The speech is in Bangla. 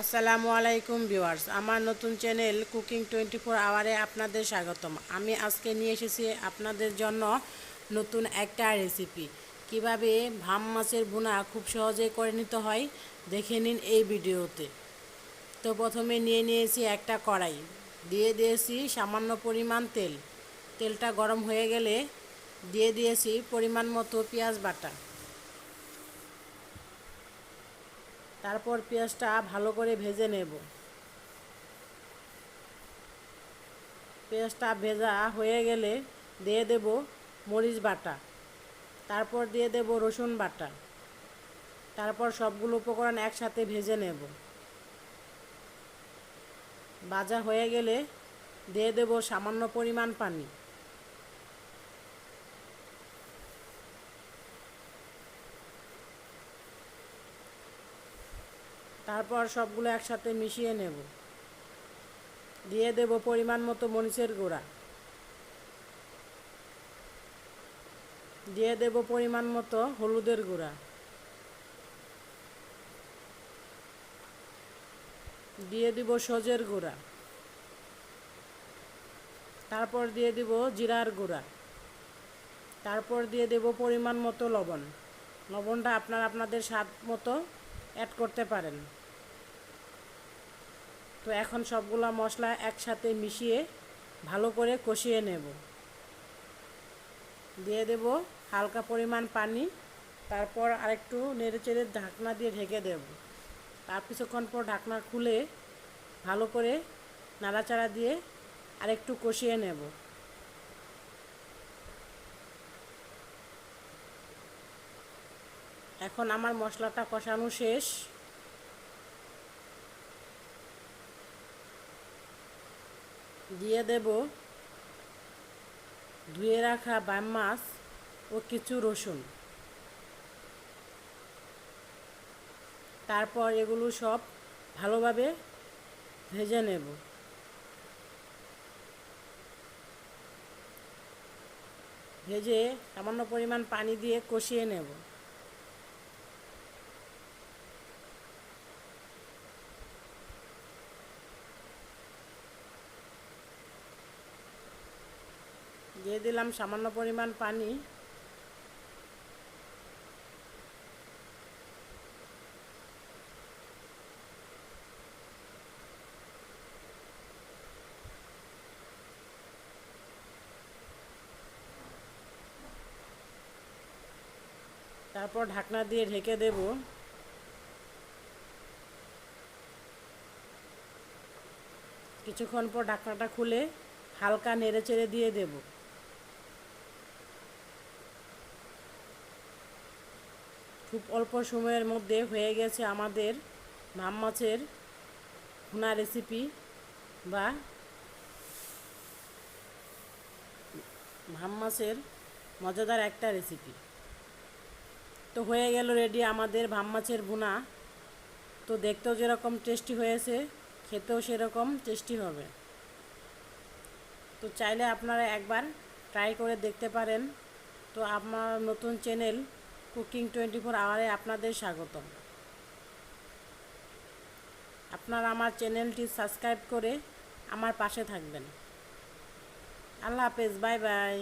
আসসালামু আলাইকুম ভিউয়ার্স, আমার নতুন চ্যানেল কুকিং টোয়েন্টি ফোর আওয়ারে আপনাদের স্বাগতম। আমি আজকে নিয়ে এসেছি আপনাদের জন্য নতুন একটা রেসিপি। কীভাবে ভাম মাছের বোনা খুব সহজে করে নিতে হয়, দেখে নিন এই ভিডিওতে। তো প্রথমে নিয়ে নিয়েছি একটা কড়াই। দিয়ে দিয়েছি সামান্য পরিমাণ তেল। তেলটা গরম হয়ে গেলে দিয়ে দিয়েছি পরিমাণ মতো পেঁয়াজ বাটা। তারপর পেঁয়াজটা ভালো করে ভেজে নেব। পেঁয়াজটা ভেজা হয়ে গেলে দিয়ে দেব মরিচ বাটা, তারপর দিয়ে দেব রসুন বাটা, তারপর সবগুলো উপকরণ একসাথে ভেজে নেব। ভাজা হয়ে গেলে দিয়ে দেব সামান্য পরিমাণ পানি। তারপর সবগুলো একসাথে মিশিয়ে নেব। দিয়ে দেব পরিমাণ মতো মরিচের গুঁড়া। দিয়ে দেব পরিমাণ মতো হলুদের গুঁড়া। দিয়ে দিব সজের গুঁড়া। তারপর দিয়ে দিব জিরার গুঁড়া। তারপর দিয়ে দেব পরিমাণ মতো লবণ। লবণটা আপনার আপনাদের স্বাদ মতো অ্যাড করতে পারেন। তো এখন সবগুলো মশলা একসাথে মিশিয়ে ভালো করে কষিয়ে নেব। দিয়ে দেব হালকা পরিমাণ পানি, তারপর আরেকটু নেড়ে চেড়ে ঢাকনা দিয়ে ঢেকে দেব। তার কিছুক্ষণ পর ঢাকনা খুলে ভালো করে নাড়াচাড়া দিয়ে আরেকটু কষিয়ে নেব। এখন আমার মশলাটা কষানো শেষ। দিয়ে দেব ধুয়ে রাখা বাম মাছ ও কিছু রসুন। তারপর এগুলো সব ভালোভাবে ভেজে নেব। ভেজে সামান্য পরিমাণ পানি দিয়ে কষিয়ে নেব। দিয়ে দিলাম সামান্য পরিমাণ পানি। তারপর ঢাকনা দিয়ে ঢেকে দেব। কিছুক্ষণ পর ঢাকনাটা খুলে হালকা নেড়ে চেড়ে দিয়ে দেব। খুব অল্প সময়ের মধ্যে হয়ে গেছে আমাদের ভাম মাছের ভুনা রেসিপি বা ভাম মাছের মজাদার একটা রেসিপি তো হয়ে গেল রেডি আমাদের ভাম মাছের ভুনা। তো দেখতেও যেরকম টেস্টি হয়েছে, খেতেও সেরকম টেস্টি হবে। তো চাইলে আপনারা একবার ট্রাই করে দেখতে পারেন। তো আমার নতুন চ্যানেল কুকিং টোয়েন্টি ফোর আওয়ারে আপনাদের স্বাগতম। আপনারা আমার চ্যানেলটি সাবস্ক্রাইব করে আমার পাশে থাকবেন। আল্লাহ হাফেজ, বাই বাই।